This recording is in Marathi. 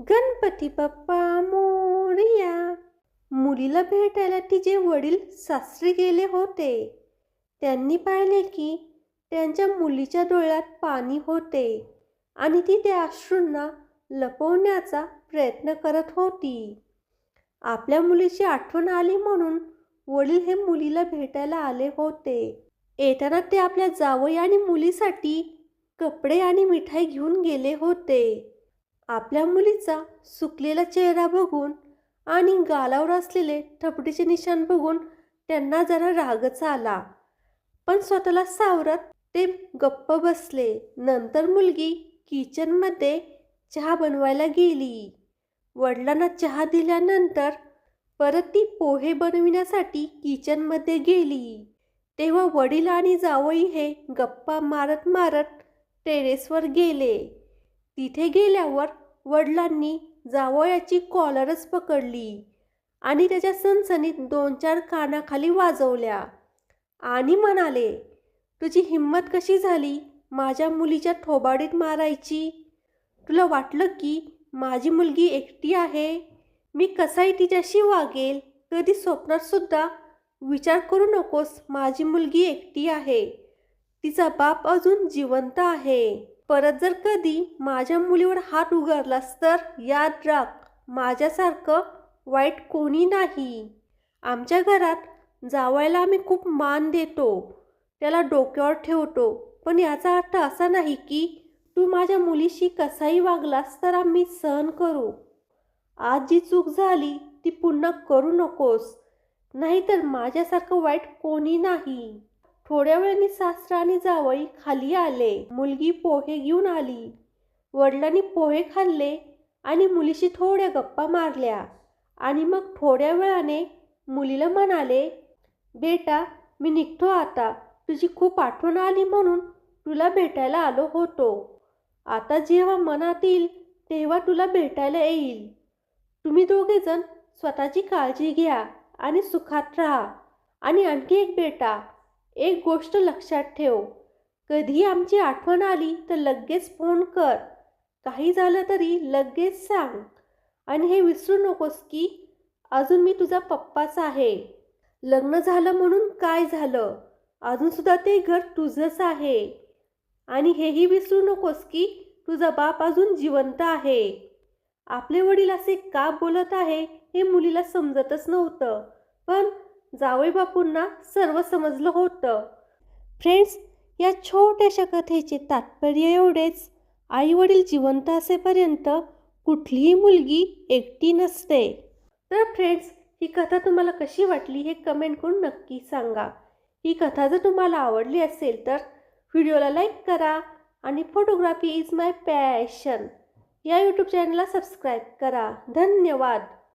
गणपती बाप्पा मोरया. मुलीला भेटायला तिचे वडील सासरी गेले होते. त्यांनी पाहिले की त्यांच्या मुलीच्या डोळ्यात पाणी होते आणि ती त्या अश्रूंना लपवण्याचा प्रयत्न करत होती. आपल्या मुलीची आठवण आली म्हणून वडील हे मुलीला भेटायला आले होते. येताना ते आपल्या जावई आणि मुलीसाठी कपडे आणि मिठाई घेऊन गेले होते. आपल्या मुलीचा सुकलेला चेहरा बघून आणि गालावर असलेले ठपटीचे निशाण बघून त्यांना जरा रागच आला. पण स्वतःला सावरत ते गप्प बसले. नंतर मुलगी किचनमध्ये चहा बनवायला गेली. वडिलांना चहा दिल्यानंतर परत ती पोहे बनविण्यासाठी किचनमध्ये गेली. तेव्हा वडील आणि जावई हे गप्पा मारत मारत टेरेसवर गेले. तिथे गेल्यावर वडिलांनी जावयाची कॉलरच पकडली आणि त्याच्या सणसणीत दोन चार कानाखाली वाजवल्या. आणि म्हणाले तुझी हिंमत कशी झाली माझ्या मुलीच्या ठोबाडीत मारायची? तुला वाटलं की माझी मुलगी एकटी आहे? मी कसाही तिच्याशी वागेल? कधी स्वप्नात सुद्धा विचार करू नकोस माझी मुलगी एकटी आहे. तिचा बाप अजून जिवंत आहे. परत जर कधी माझ्या मुलीवर हात उगारलास तर याद राख माझ्यासारखं वाईट कोणी नाही. आमच्या घरात जावायला आम्ही खूप मान देतो त्याला डोक्यावर ठेवतो पण याचा अर्थ असा नाही की तू माझ्या मुलीशी कसाही वागलास तर आम्ही सहन करू. आज जी चूक झाली ती पुन्हा करू नकोस नाहीतर माझ्यासारखं वाईट कोणी नाही. थोड्या वेळाने सासरा आणि जावई खाली आले. मुलगी पोहे घेऊन आली. वडिलांनी पोहे खाल्ले आणि मुलीशी थोड्या गप्पा मारल्या. आणि मग थोड्या वेळाने मुलीला म्हणाले बेटा मी निघतो आता. तुझी खूप आठवण आली म्हणून तुला भेटायला आलो होतो. आता जेव्हा मनात येईल तेव्हा तुला भेटायला येईल. तुम्ही दोघेजण स्वतःची काळजी घ्या आणि सुखात राहा. आणि आणखी एक बेटा एक गोष्ट लक्षात ठेव. कधी आमची आठवण आली तर लगेच फोन कर. काही झालं तरी लगेच सांग. आणि हे विसरू नकोस की अजून मी तुझा पप्पाच आहे. लग्न झालं म्हणून काय झालं? अजूनसुद्धा ते घर तुझंच आहे. आणि हेही विसरू नकोस की तुझा बाप अजून जिवंत आहे. आपले वडील असे का बोलत आहे हे मुलीला समजतच नव्हतं. पण जावई बापूंना सर्व समजलं होतं. फ्रेंड्स या छोट्याशा कथेचे तात्पर्य एवढेच. आई वडील जिवंत असेपर्यंत कुठलीही मुलगी एकटी नसते. तर फ्रेंड्स ही कथा तुम्हाला कशी वाटली हे कमेंट करून नक्की सांगा. ही कथा जर तुम्हाला आवडली असेल तर व्हिडिओला लाईक करा आणि फोटोग्राफी इज माय पॅशन या यूट्यूब चॅनलला सबस्क्राईब करा. धन्यवाद.